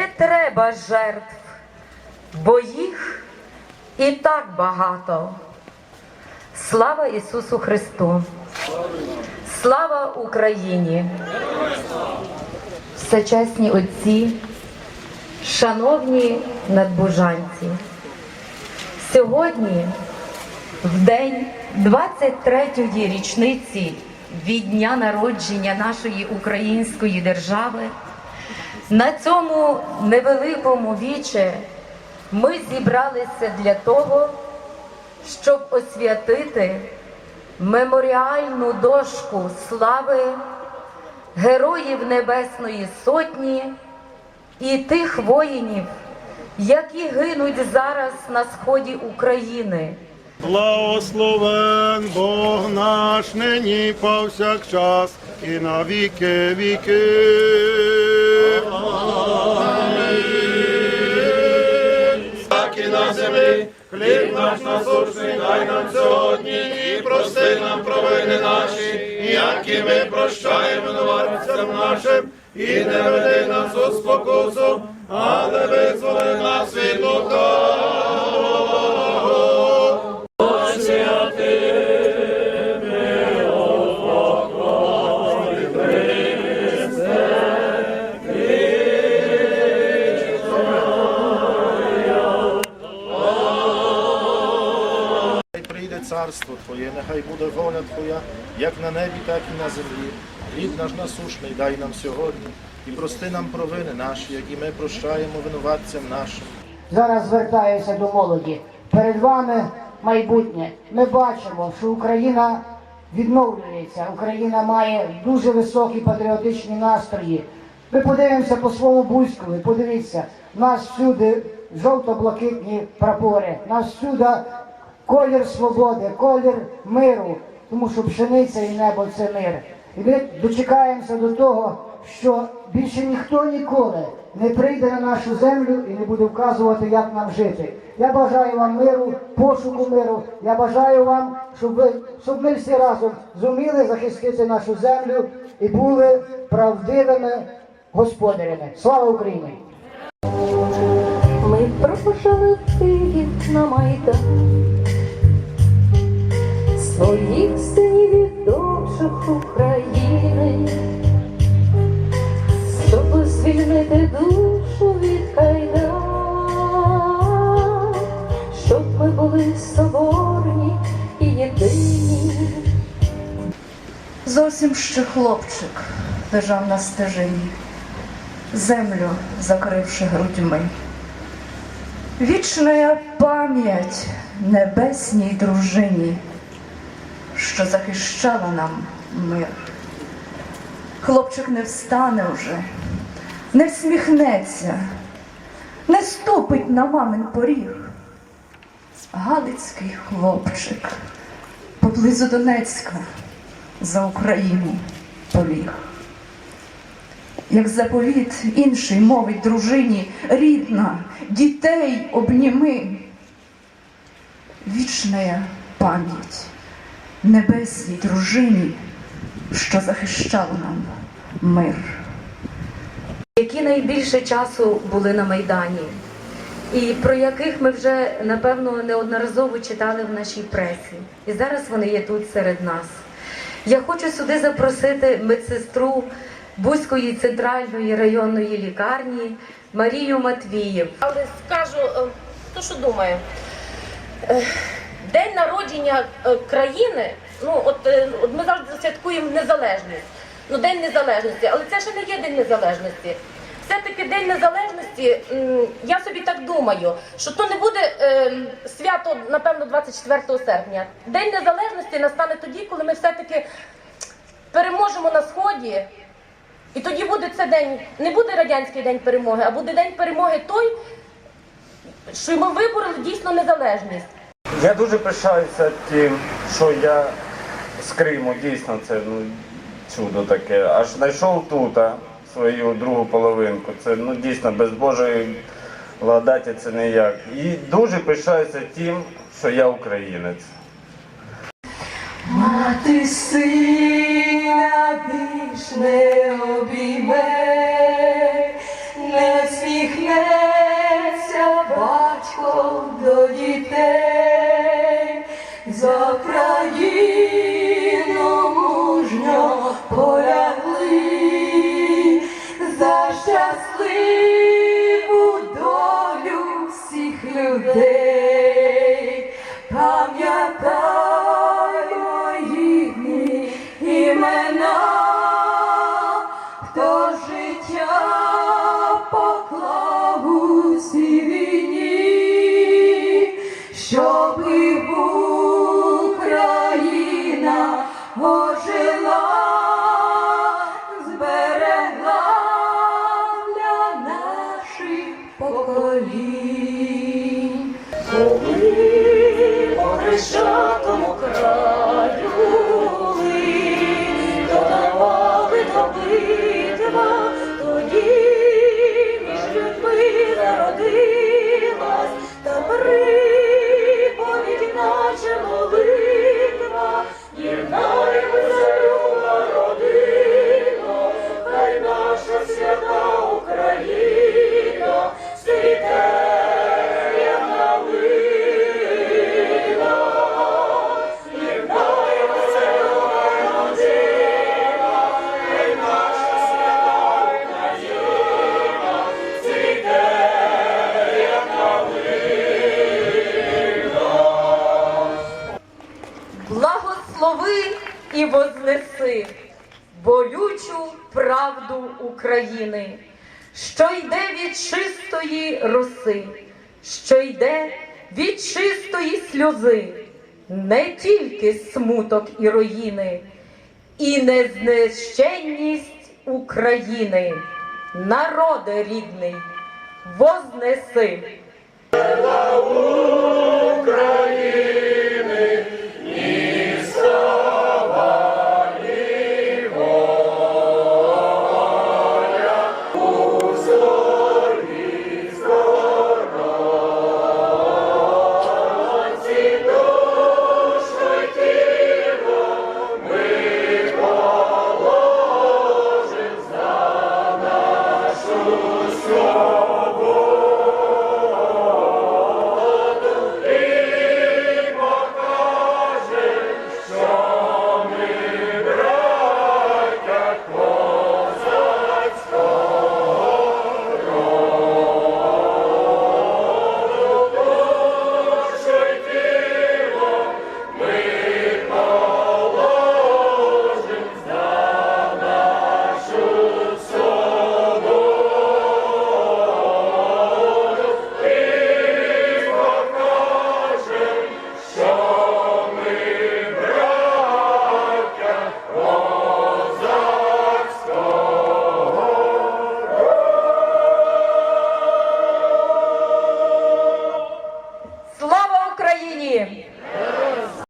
Не треба жертв, бо їх і так багато. Слава Ісусу Христу! Слава Україні! Всечесні отці, шановні надбужанці! Сьогодні, в день 23-ї річниці від дня народження нашої української держави, на цьому невеликому віче ми зібралися для того, щоб освятити меморіальну дошку слави героїв Небесної Сотні і тих воїнів, які гинуть зараз на сході України. Благословен Бог наш нині повсякчас і на віки віки. Так і на землі, хліб наш насущний дай нам сьогодні, і прости нам провини наші, як і ми прощаємо винуватцям нашим, і не веди нас у спокусу, царство Твоє, нехай буде воля Твоя, як на небі, так і на землі. Хліб наш насушний дай нам сьогодні, і прости нам провини наші, які ми прощаємо винуватцям нашим. Зараз звертаюся до молоді. Перед вами майбутнє. Ми бачимо, що Україна відновлюється. Україна має дуже високі патріотичні настрої. Ми подивимося по своєму Бузькові, подивіться, нас всюди жовто-блакитні прапори, нас всюди колір свободи, колір миру, тому що пшениця і небо це мир. І ми дочекаємося до того, що більше ніхто ніколи не прийде на нашу землю і не буде вказувати, як нам жити. Я бажаю вам миру, пошуку миру. Я бажаю вам, щоб ви, щоб ми всі разом зуміли захистити нашу землю і були правдивими господарями. Слава Україні! Ми пропушили Київ на Майдан своїх синів і дочок України, щоб звільнити душу від кайдан, щоб ми були соборні і єдині. Зовсім ще хлопчик лежав на стежині, землю закривши грудьми. Вічна пам'ять небесній дружині, що захищала нам мир. Хлопчик не встане вже, не всміхнеться, не ступить на мамин поріг. Галицький хлопчик поблизу Донецька за Україну поліг. Як заповіт інший мовить дружині, рідна, дітей обніми. Вічна пам'ять небесній дружині, що захищала нам мир. які найбільше часу були на Майдані, і про яких ми вже напевно неодноразово читали в нашій пресі. І зараз вони є тут серед нас. Я хочу сюди запросити медсестру Бузької центральної районної лікарні Марію Матвіїв. Але скажу е, то, що думаю. День народження е, країни, ну от, е, от ми завжди святкуємо незалежність. Ну, День Незалежності, але це ще не є День Незалежності. Все-таки День Незалежності, я собі так думаю, що то не буде е, свято, напевно, 24 серпня. День Незалежності настане тоді, коли ми все-таки переможемо на сході. І тоді буде це день, не буде радянський день перемоги, а буде день перемоги той, що ми вибороли дійсно незалежність. Я дуже пишаюся тим, що я з Криму, дійсно, це ну, чудо таке. Аж знайшов тут а, свою другу половинку. Це ну, дійсно без Божої благодаті це ніяк. І дуже пишаюся тим, що я українець. Мати сина більш не обійме, не всміхнеться батько до дітей, країну мужньо полягли, за щасливу долю всіх людей. Пам'ятаймо їхні імена, хто життя поклав у цій війні, щоби хрещатому краю були, то давали то битва, тоді між людьми зародилась, та приповідь наче молитва, правду України, що йде від чистої роси, що йде від чистої сльози, не тільки смуток і руїни, і незнищенність України, народе рідний, вознеси. Україна!